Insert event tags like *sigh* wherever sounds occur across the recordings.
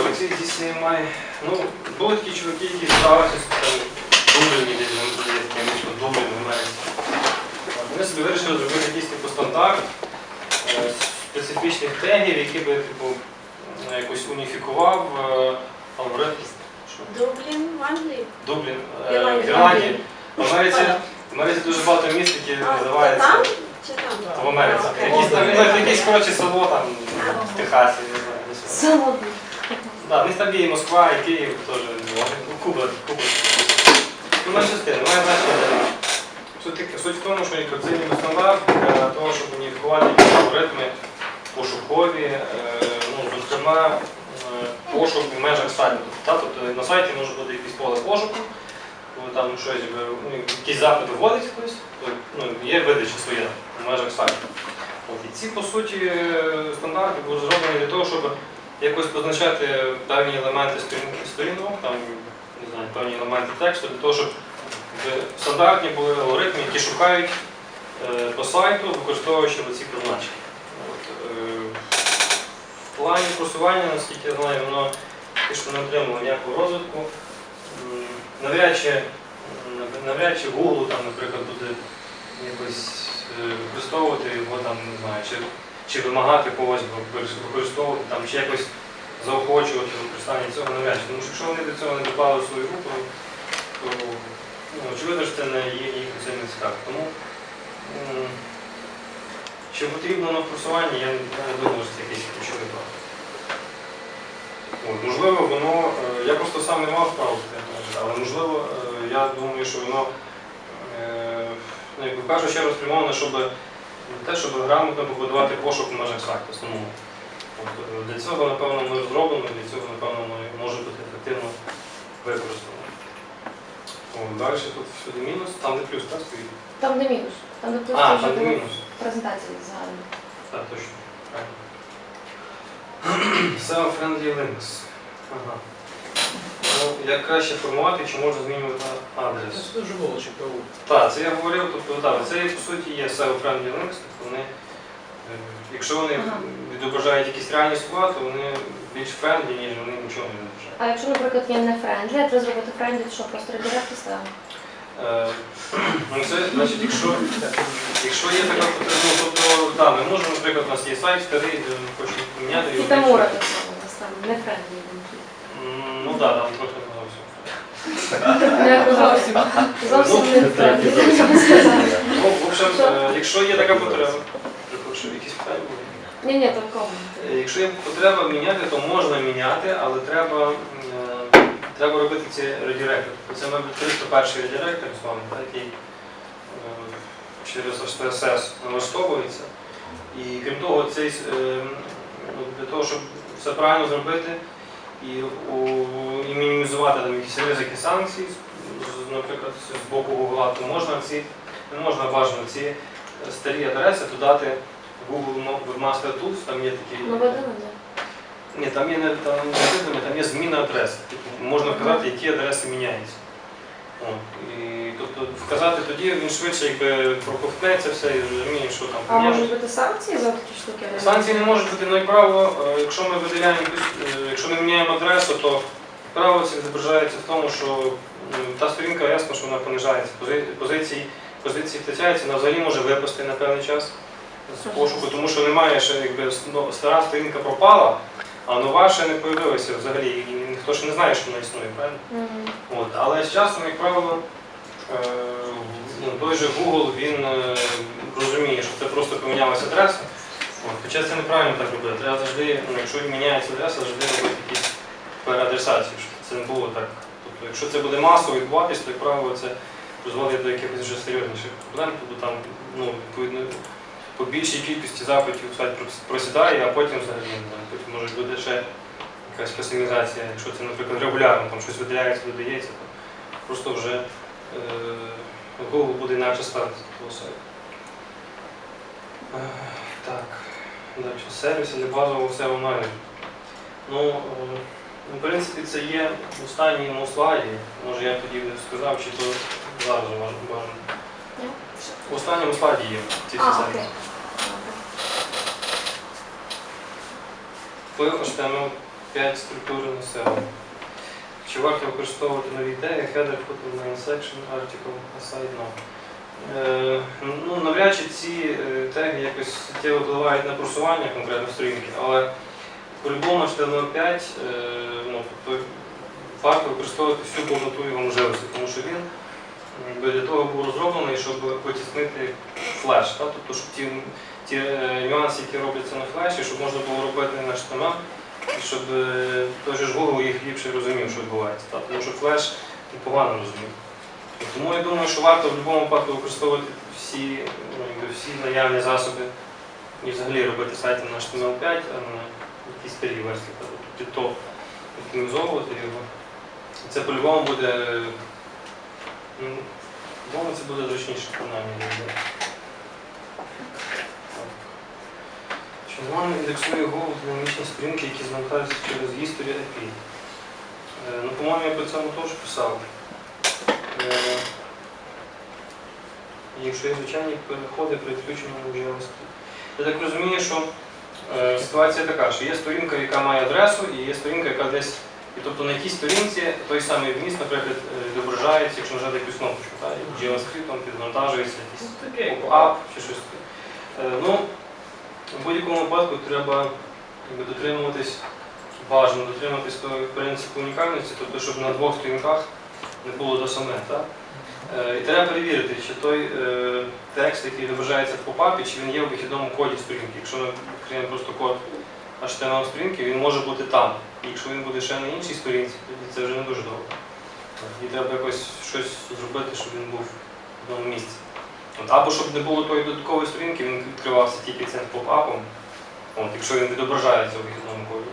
оці дійсно має. Ну, були такі чуваки, які старалися там Дубліні десь там здається, я місто Дублін в Америці. Вони собі вирішили зробити якийсь типу стандарт е, специфічних тегів, які би типу, е, якось уніфікував е, алгоритм. Що? Дублін в Англії. Дублін, е, в Ірландії. В Америці, в Америці дуже багато міст, які А, називаються там чи там? в Америці. Якісь там ну, якесь коротше село там в Техасі, не знаю. десь. Село. Да, є і Москва, і Київ теж. ну, Куба, Куба. Ну, на частини, має значення. Суть, в тому, що ніби стандарт для того, щоб уніфікувати алгоритми пошукові, е, ну, зокрема, е, пошук в межах сайту. Тобто на сайті може бути якесь поле пошуку, там щось, би, ну, якісь запити вводить хтось, то ну, є видача своя в межах сайту. І ці, по суті, е, стандарти були зроблені для того, щоб якось позначати певні елементи сторінок, там, не знаю, певні елементи тексту, для того, щоб стандартні були алгоритми, які шукають е, по сайту, використовуючи ці позначення. Е, в плані просування, наскільки я знаю, воно фактично не отримало ніякого розвитку. Навряд чи, навряд чи Google, там, наприклад, буде якось е, використовувати його там, не знаю, чи чи вимагати когось використовувати там, чи якось заохочувати використання цього навряд. Тому що якщо вони до цього не доклали свою руку, то ну, очевидно, що це не їх це не цікаво. Тому чи потрібно на просування, я не думаю, що це якийсь ключовий факт. От, можливо, воно, е, я просто сам не мав справу але можливо, е, я думаю, що воно е, ну, в першу чергу спрямоване, щоб те, щоб грамотно побудувати пошук в межах сайту. От, е, Для цього, напевно, воно розроблено, для цього, напевно, воно може бути ефективно використано. Далі тут всюди мінус, там де плюс, так, стоїть? Там де мінус. Там де плюс А, там де мінус. презентації загально. Так, точно. Правильно. *clears throat* Self-friendly links. Ага. Ну, як краще формувати, чи можна змінювати адрес? Це дуже було ЧПУ. Так, це я говорив, тобто так, це по суті є self-friendly links, тобто вони, е, якщо вони Ага. відображають якісь реальні слова, то вони більш френдлі, ніж вони нічого не відображають. А якщо, наприклад, є не френдлі, а треба зробити френдлі, то що просто редиректи ставимо? Е, Ну, це, значить, якщо, якщо є така потреба, ну, тобто, так, ми можемо, наприклад, у нас є сайт старий, де ми хочемо поміняти І його. Тамура так само не френдлі. Ну так, там трохи не зовсім. Не зовсім. Зовсім не. Ну, в общем, е, якщо є така потреба, припрошую, якісь питання були? Ні, ні, то. Е, Якщо є потреба міняти, то можна міняти, але треба, е, треба робити ці редиректори. Тобто Це, мабуть, 301 редиректор, з вами, так, який е, через HTSS налаштовується. І крім того, цей, е, ну, для того, щоб все правильно зробити і, і мінімізувати там, якісь ризики санкцій, наприклад, з боку Google, то можна ці, не можна бажано ці е, старі адреси додати Google Webmaster Tools, там є такі. Ну. Ні, там є не там там є зміна адреси. Типу, можна вказати, які адреси міняються. О, і, тобто вказати тоді він швидше якби проковтне це все і зрозуміє, що там А можуть бути санкції за такі штуки? Санкції не можуть бути, ну е, якщо ми виділяємо якусь, е, якщо ми міняємо адресу, то право це відображається в тому, що м, та сторінка ясно, що вона понижається. Пози- Позиції, позиції втрачаються, вона взагалі може випасти на певний час з пошуку, тому що немає ще якби с- ну, стара сторінка пропала, а нова ще не появилася взагалі. І ніхто ж не знає, що вона існує, правильно? Мгм. От, але з часом, як правило, е, ну, той же Google він е, розуміє, що це просто помінялася адреса. Хоча це неправильно так робити. Треба завжди, ну, якщо міняється адреса, завжди робити якісь переадресації, щоб це не було так. Тобто, якщо це буде масово відбуватись, то, як правило, це призводить до якихось вже серйозніших проблем, тобто там ну, відповідно по більшій кількості запитів сайт просідає, а потім взагалі потім може буде ще якась кастомізація, якщо це, наприклад, регулярно там щось виділяється, додається, то просто вже е, Google буде інакше ставити того сайту. Е, так, далі. Сервіси для базового все онлайн. Ну, е, ну, в принципі, це є в останньому слайді. Може я тоді сказав, чи то зараз бажано. В останньому слайді є ці всі сервіси. Вплив HTML 5 структури населення. Чи варто використовувати нові теги, header, footer, main section, article, aside, no. Е, ну, навряд чи ці е, теги якось суттєво впливають на просування конкретно сторінки, але по-любому HTML5 е, ну, тобто, варто використовувати всю повноту його можливості, тому що він для того був розроблений, щоб потіснити флеш. Та? Тобто, щоб ті, ті е, нюанси, які робляться на флеші, щоб можна було робити на HTML, щоб е, той же ж Google їх ліпше розумів, що відбувається. Тому що флеш погано розумів. Тому я думаю, що варто в будь-якому випадку використовувати всі, ну, всі наявні засоби і взагалі робити сайти на HTML5, а не якісь старі версії. Тобто під то оптимізовувати його. Це по-любому буде. Ну, по-моєму, це буде зручніше принаймні для людей. Так. Чи нормально індексує Google динамічні сторінки, які завантажуються через History API? Ну, по-моєму, я по цьому теж писав. Е, Якщо є звичайні переходи при відключенні JavaScript. Я так розумію, що е, ситуація така, що є сторінка, яка має адресу, і є сторінка, яка десь. І тобто на якій сторінці той самий вміст, наприклад, е, відображається, якщо нажати якусь кнопочку, JavaScript підвантажується якийсь поп-ап чи щось таке. Ну, в будь-якому випадку треба якби, дотримуватись, бажано дотримуватись того принципу унікальності, тобто, щоб на двох сторінках не було до саме. Так? Е, І треба перевірити, чи той е, текст, який відображається в попапі, чи він є у вихідному коді сторінки. Якщо ми відкриємо просто код HTML сторінки, він може бути там. Якщо він буде ще на іншій сторінці, тоді це вже не дуже добре. І треба якось щось зробити, щоб він був в одному місці. От, або щоб не було тої додаткової сторінки, він відкривався тільки цим попапом, якщо він відображається у вихідному коді.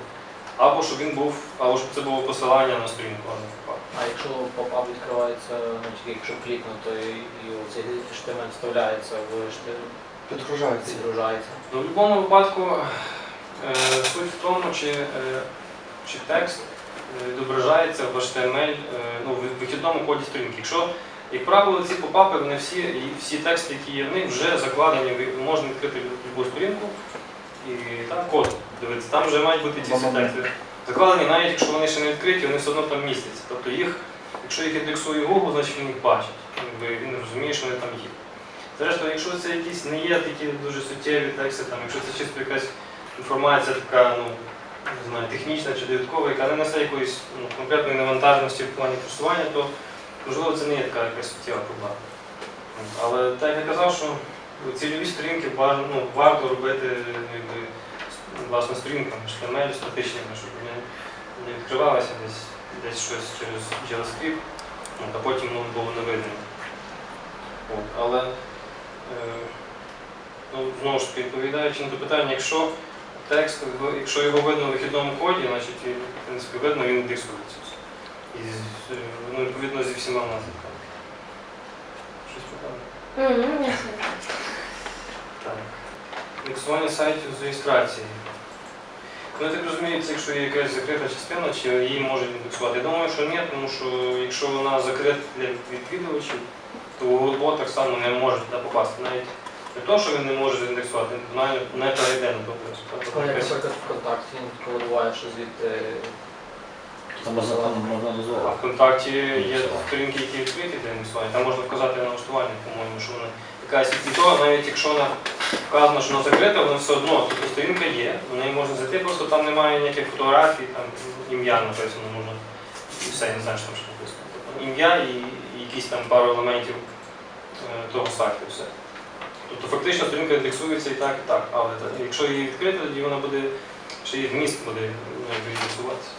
Або щоб він був, або щоб це було посилання на сторінку, а не попап. А якщо поп-ап відкривається, ну тільки якщо клікнути і цей HTML вставляється в Підгружається. відгружається. Ну, в будь-якому випадку е, суть в тому, чи, е, чи текст е, відображається в HTML, е, ну, в вихідному коді сторінки. Якщо, як правило, ці попапи, вони всі, і всі тексти, які є в них, вже закладені, можна відкрити будь-яку сторінку і там код дивитися. Там вже мають бути ці всі тексти. Закладені, навіть якщо вони ще не відкриті, вони все одно там містяться. Тобто їх, якщо їх індексує Google, значить він їх бачить. Він розуміє, що вони там є. Зрештою, якщо це якісь не є такі дуже суттєві тексти, там, якщо це чисто якась інформація така, ну, не знаю, технічна чи довідкова, яка не несе якоїсь ну, конкретної навантаженості в плані просування, то можливо це не є така якась суттєва проблема. Але так я казав, що цільові сторінки ну, варто робити ну, якби, власне сторінками, HTML, статичними, щоб вони не відкривалися десь, десь щось через JavaScript, а потім воно було не видно. От, але е, ну, знову ж відповідаючи на те питання, якщо текст, якщо його видно в вихідному коді, значить в принципі, видно, він індексується. І з- е, ну, відповідно зі всіма наслідками. Щось? Мгм, ясно. Так. Індексування сайтів з реєстрації. Ну, я так розумію, це якщо є якась закрита частина, чи її можуть індексувати. Я думаю, що ні, тому що якщо вона закрита для відвідувачів, то Googlebot так само не може туди попасти. Навіть не то, що він не може заіндексувати, він не перейде на ту адресу. Ну, як, наприклад, ВКонтакті він коли буває, що звідти Там можна, там можна А дозволити. ВКонтакті є сторінки, які відкриті для індексування. Там можна вказати налаштування, по-моєму, що вона якась і то, навіть якщо вона вказано, що вона закрита, вона все одно, тобто сторінка є, в неї можна зайти, просто там немає ніяких фотографій, там ім'я написано, можна і все, я не знаю, що там ще написано. Тобто ім'я і, якісь там пару елементів е, того сайту, все. Тобто фактично сторінка індексується і так, і так, але якщо її відкрити, тоді вона буде, ще її вміст буде ну, індексуватися.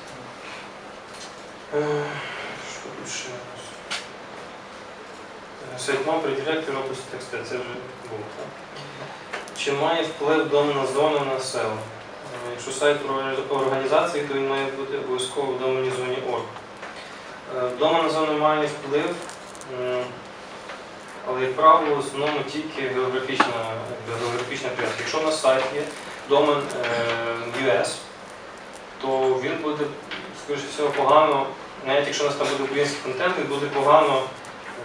Е, Що тут ще? у нас? Е, Сайтмап редиректор області тексту, це вже було, так? Чи має вплив домена зона на SEO? Е, Якщо сайт організації, то він має бути обов'язково в доменній зоні org. Е, Домена зона має вплив, але, як правило, в основному тільки географічна, географічна прив'язка. Якщо у нас сайт є домен US, то він буде, скоріше всього, погано, навіть якщо у нас там буде український контент, він буде погано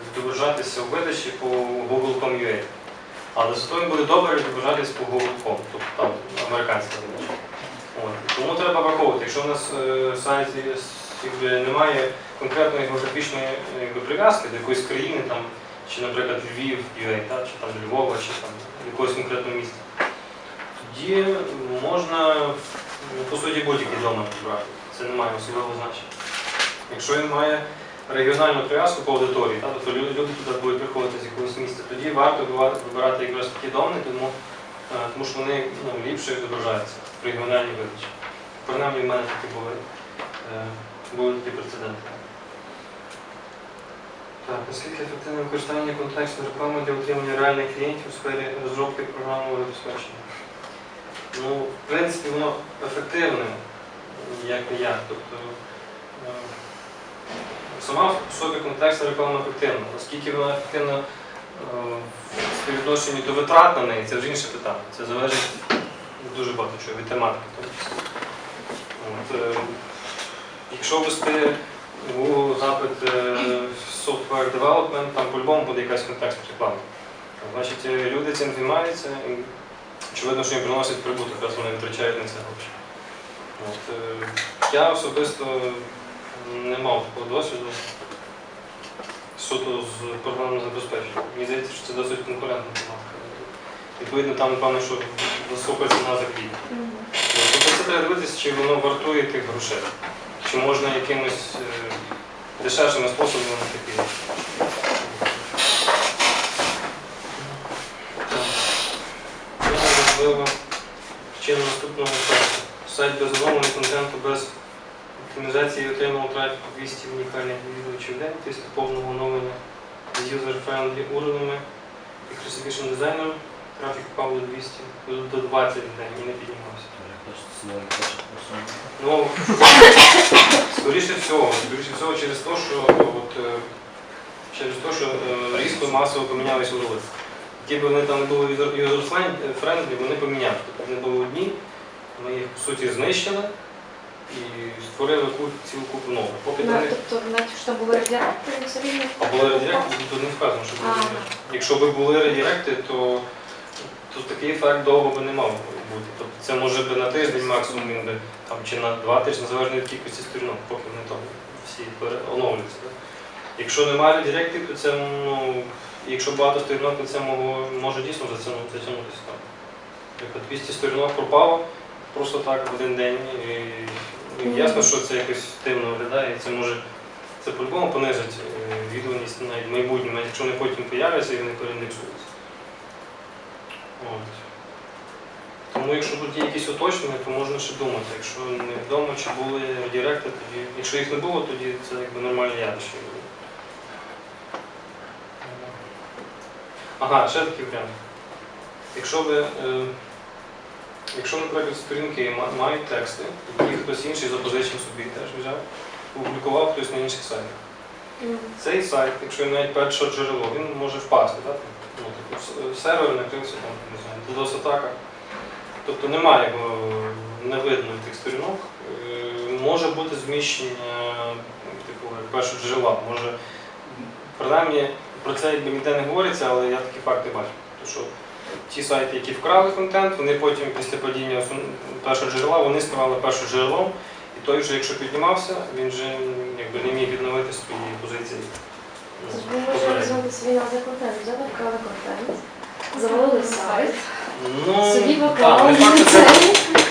відображатися у видачі по google.com.ua. Але зато він буде добре відображатись по google.com, тобто там американська видача. Тому треба враховувати, якщо в нас е, сайт якби, немає конкретної географічної якби, прив'язки до якоїсь країни, там, чи, наприклад, Львів, UA, та, чи там Львова, чи там якогось конкретного міста, тоді можна ну, по суті будь-який домен брати. Це не має особливого значення. Якщо він має регіональну прив'язку по аудиторії, та, тобто лю- люди туди будуть приходити з якогось міста, тоді варто вибирати- якраз такі домени, тому, е, тому що вони ну, ліпше відображаються в регіональній видачі. Принаймні в мене такі були, е, були такі прецеденти. Так, наскільки ефективне використання контекстної реклами для отримання реальних клієнтів у сфері розробки програмного забезпечення? Ну, в принципі, воно ефективне, як не як. Тобто, е, сама по собі контекстна реклама ефективна. Наскільки вона ефективна е, в співвідношенні до витрат на неї, це вже інше питання. Це залежить дуже багато чого від тематики. в. От, е, якщо ввести в Google запит software development, там по-любому буде якась контекстна реклама. Значить, люди цим займаються, і очевидно, що їм приносять прибуток, раз вони витрачають на це гроші. От, е, я особисто не мав такого досвіду суто з програмним забезпеченням. Мені здається, що це досить конкурентна тематика. Відповідно, там, напевно, що висока ціна за. Мгм. Тобто це треба дивитися, чи воно вартує тих грошей. Чи можна якимось е, дешевшими способами такі. Важливо причина наступного. Сайт без оновлення контенту без оптимізації отримав трафіку 200 унікальних відвідувачів в день після повного оновлення з user-friendly уровнями і Classification дизайном. Трафік впав до 200, до 20 в день і не піднімався. Ну, скоріше всього, скоріше всього через те, що от, е, через те, що е, різко масово помінялися уроли. Які б вони там не були юзер-френдлі, вони помінялися. Тобто вони були одні, ми їх по суті знищили і створили цілу купу нових. Поки На- вони Тобто, навіть що були все рівно. а були редиректи, тут не вказано, що були Ага. Якщо б були редиректи, то, то такий ефект довго би не мав бути. Тобто це може би на тиждень максимум він би, там, чи на два тижні, залежно від кількості сторінок, поки вони там всі пере- оновлюються. да. Якщо немає редиректів, то це, ну, якщо багато сторінок, то це могло- може дійсно затягнути- затягнутися. там. Наприклад, 200 сторінок пропало просто так в один день. І, ясно, що це якось дивно виглядає, і це може це по-любому понизить е, відданість навіть майбутньому, якщо вони потім появляться і вони переіндексуються. Тому якщо тут є якісь уточнення, то можна ще думати. Якщо невідомо, чи були редиректи, тоді, якщо їх не було, тоді це якби нормальне явище. Ага, ще такий варіант. Якщо ви, е, якщо, наприклад, сторінки мають тексти, які хтось інший запозичив собі теж взяв, опублікував хтось на інших сайтах. Мгм. Цей сайт, якщо він навіть перше джерело, він може впасти. Так? Ну, типу, сервер накрився там, не знаю, DDoS атака. Тобто немає не видно тих сторінок. Е, Може бути зміщення типу, першого джерела. Може, принаймні про це ніде не говориться, але я такі факти бачу. Тому що ті сайти, які вкрали контент, вони потім після падіння першого джерела, вони ставали першим джерелом. І той вже, якщо піднімався, він вже якби не міг відновити свої позиції. ну, Це ж може розвивати свій назви контент. Вкрали контент, завалили сайт, Ну, собі так, не факт, що це,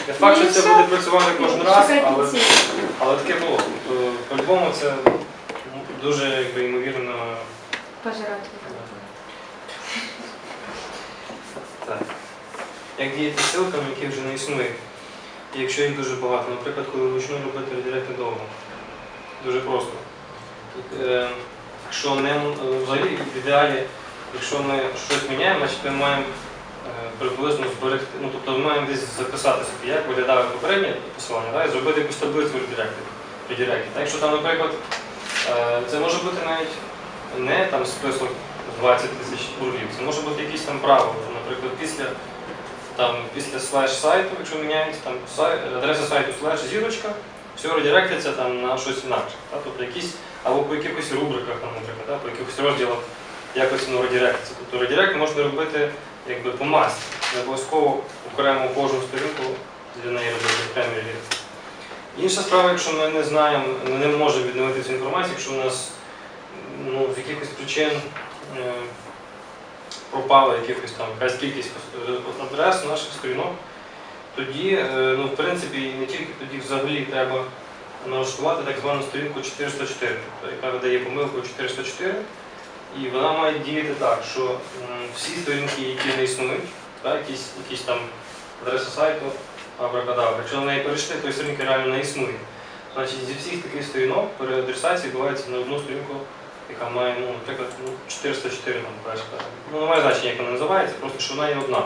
не факт, що це буде працювати кожен раз, але, але таке було. Тобто, по-любому це ну, дуже якби, ймовірно. Пожирати. Так. Як діяти з ссылками, які вже не існують. І якщо їх дуже багато, наприклад, коли вручну робити редиректи довго. Дуже просто. Е, якщо не взагалі в ідеалі, якщо ми щось міняємо, значить ми маємо е, приблизно зберегти, ну тобто ми маємо десь записати собі, як виглядає попереднє посилання, да, і зробити якусь таблицю редиректів. Так, якщо там, наприклад, е, це може бути навіть не там список 20 тисяч урлів, це може бути якісь там правила. Наприклад, після там після слеш сайту, якщо міняється там сайт, адреса сайту слеш зірочка, все редиректиться там на щось інакше. Та? Тобто якісь, або по якихось рубриках, там, наприклад, та? по якихось розділах якось воно редиректиться. Тобто редирект можна робити якби по масі. Не обов'язково окремо кожну сторінку для неї робити окремі релізи. Інша справа, якщо ми не знаємо, ми не можемо відновити цю інформацію, якщо у нас ну, з якихось причин е, пропала якихось там якась кількість е, адрес наших сторінок, тоді, е, ну, в принципі, не тільки тоді взагалі треба налаштувати так звану сторінку 404, тобто, яка видає помилку 404. І вона має діяти так, що всі сторінки, які не існують, так, якісь, якісь там адреса сайту, абракадабра, якщо на неї перейшли, то сторінки реально не існує. Значить, зі всіх таких сторінок переадресація відбувається на одну сторінку, яка має, ну, наприклад, ну, 404 там перша. Ну, не має значення, як вона називається, просто що вона є одна.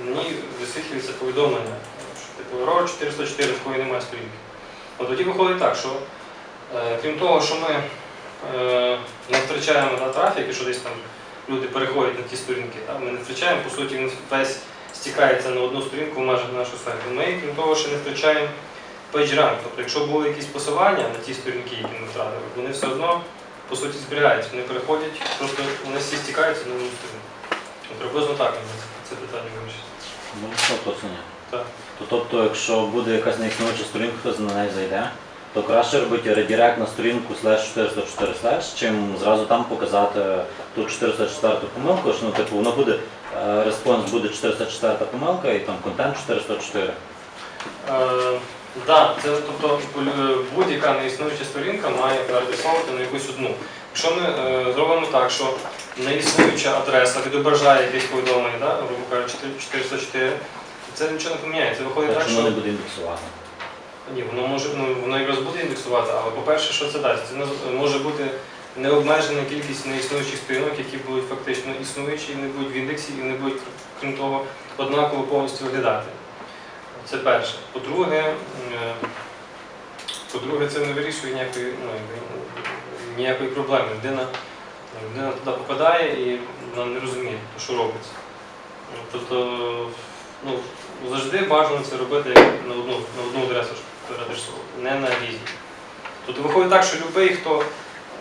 І ній висвітлюється повідомлення, що типу ро 404 такої немає сторінки. От тоді виходить так, що е, крім того, що ми е, не втрачаємо на трафік, і що десь там люди переходять на ті сторінки, так, ми не втрачаємо, по суті, він весь стікається на одну сторінку в межах нашого сайту. Ми, крім того, ще не втрачаємо PageRank. Тобто, якщо були якісь посилання на ті сторінки, які ми втратили, вони все одно по суті зберігаються, вони переходять, просто вони всі стікаються на одну сторінку. Ну, Приблизно так це питання вирішить. Ну, що точно ні. Так. То, тобто, якщо буде якась неіснуюча сторінка, хтось на неї зайде, то краще робити редірект на сторінку слеш 404 слеш, чим зразу там показати ту 404 помилку, що ну, типу, воно буде, е, респонс буде 404 помилка і там контент 404. Е, да, це тобто е, будь-яка неіснуюча сторінка має переадресовувати на якусь одну. Якщо ми е, зробимо так, що неіснуюча адреса відображає якесь повідомлення, да, грубо кажучи, 404, то це нічого не поміняється. Виходить так, Так що воно не буде індексувати. ні, воно може ну, воно якраз буде індексувати, але по-перше, що це дасть? Це може бути необмежена кількість неіснуючих сторінок, які будуть фактично існуючі, і не будуть в індексі, і не будуть, крім того, однаково повністю виглядати. Це перше. По-друге, е, по-друге, це не вирішує ніякої, ну, ніякої проблеми. Людина, людина туди попадає і вона не розуміє, що робиться. Тобто, ну, завжди бажано це робити на одну, на одну адресу не на різні. Тобто виходить так, що будь-який, хто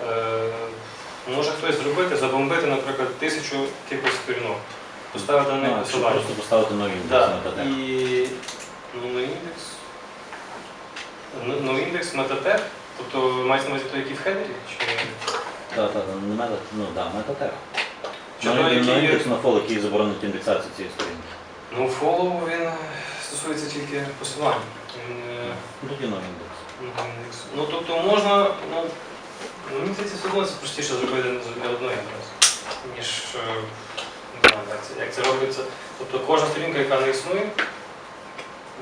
е, може хтось зробити, забомбити, наприклад, тисячу якихось сторінок, поставити на них посилання. просто поставити нові Да. І ну, на індекс. Ну, ну, індекс метатег, тобто мається на увазі той, який в хедері? Чи... Так, так, не мета, ну да, метатех. Чи Ну, той, який- індекс на фол, який заборонить індексацію цієї сторінки. Ну, фоллоу він стосується тільки посилань. Він, е, Ну, Тоді новий індекс. ну, індекс. Ну, тобто можна, ну, ну, мені здається, все одно це простіше зробити для одної адреси, ніж е, не знаю, як це, як це робиться. Тобто кожна сторінка, яка не існує,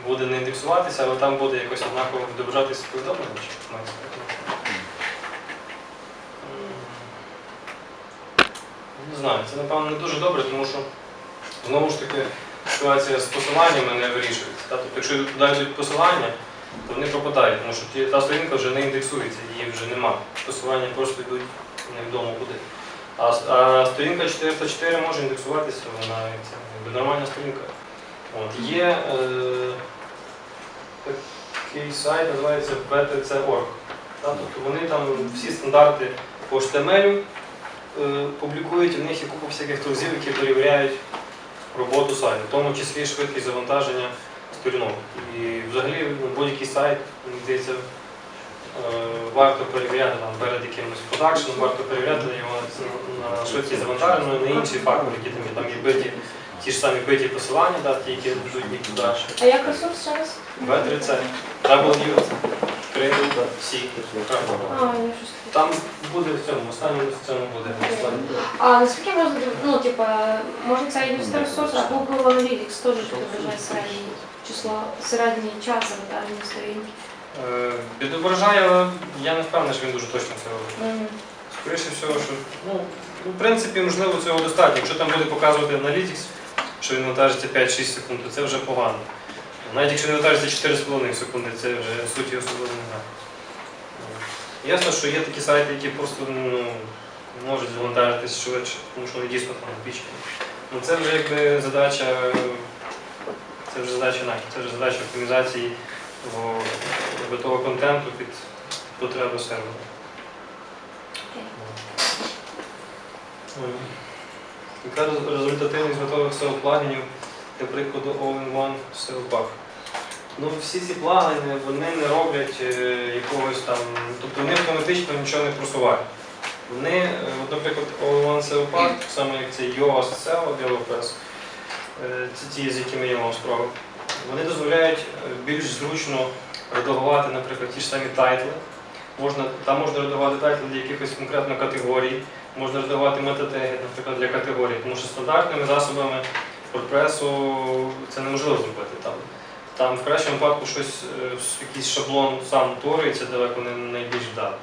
буде не індексуватися, але там буде якось однаково відображатися повідомлення. Не знаю, це напевно не дуже добре, тому що знову ж таки ситуація з посиланнями не вирішується. Тобто, якщо туди йдуть посилання, то вони пропадають, тому що та сторінка вже не індексується, її вже нема. Посилання просто йдуть невідомо куди. А, а сторінка 404 може індексуватися, вона це, нормальна сторінка. От, є е, такий сайт, називається btc.org. Тобто вони там всі стандарти по HTML е, публікують, у них є купа всяких тулзів, які перевіряють роботу сайту, в тому числі швидкість завантаження сторінок. І взагалі ну, будь-який сайт, мені здається, е, варто перевіряти там, перед якимось продакшеном, варто перевіряти його на швидкість завантаження, на інші фактори, які там є. Там є биті, ті ж самі биті посилання, да, ті, які йдуть нікуди. А як ресурс ще раз? В3C, W, C. А. Там буде в цьому, останньому в цьому буде. А наскільки можна, ну, типа, може це і ресурс, а Google Analytics теж відображає середнє число, середній час завантаження сторінки. Е, Відображає, але я не впевнений, що він дуже точно це робить. Мгм. Скоріше всього, що ну, в принципі, можливо, цього достатньо. Якщо там буде показувати Analytics, що він вантажиться 5-6 секунд, то це вже погано. Навіть якщо він вантажиться 4,5 секунди, це вже суті особливо не знаю. Ясно, що є такі сайти, які просто ну, можуть завантажитись швидше, тому що вони дійсно там напічкані. Ну це вже якби задача, це вже задача нафі, це вже задача оптимізації того, контенту під потреби сервера. Яка результативність готових SEO плагінів, для прикладу All-in-One SEO Pack? Ну, всі ці плагини вони не роблять е, якогось там, тобто вони автоматично нічого не просувають. Вони, е, наприклад, OLAN так само як це YOAS, CEL, DLPS, е, це ті, з якими я мав справу, вони дозволяють е, більш зручно редагувати, наприклад, ті ж самі тайтли. Можна, там можна редагувати тайтли для якихось конкретно категорій, можна роздавати метатеги, наприклад, для категорій, тому що стандартними засобами WordPress це неможливо зробити. Там, там в кращому випадку щось, е, якийсь шаблон сам утворюється далеко не найбільш вдало.